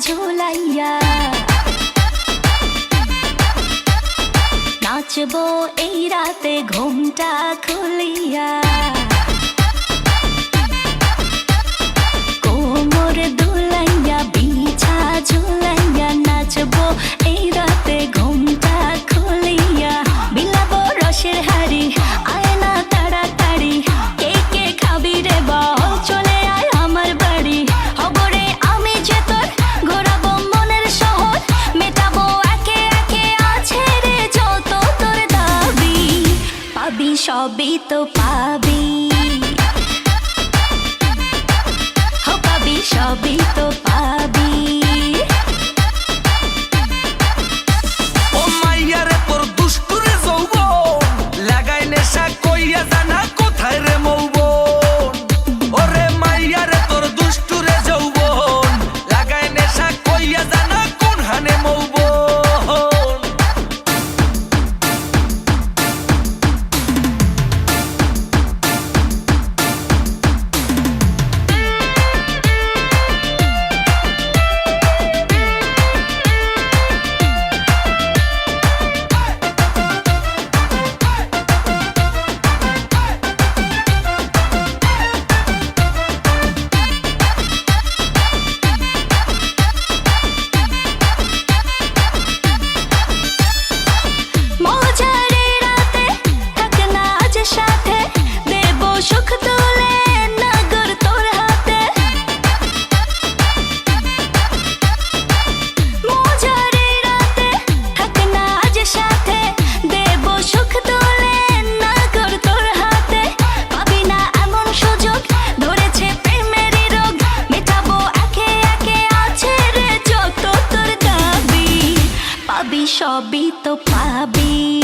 ঝোলাইয়া। নাচবো এই রাতে ঘুমটা খুলিয়া। সবই তো পাবি। হো, পাবি, সবই তো পাবি। ও মাইয়ারে তোর দুষ্টুরে যৌব লাগাই নেশা কইয়া জানা সবই তো পাবি।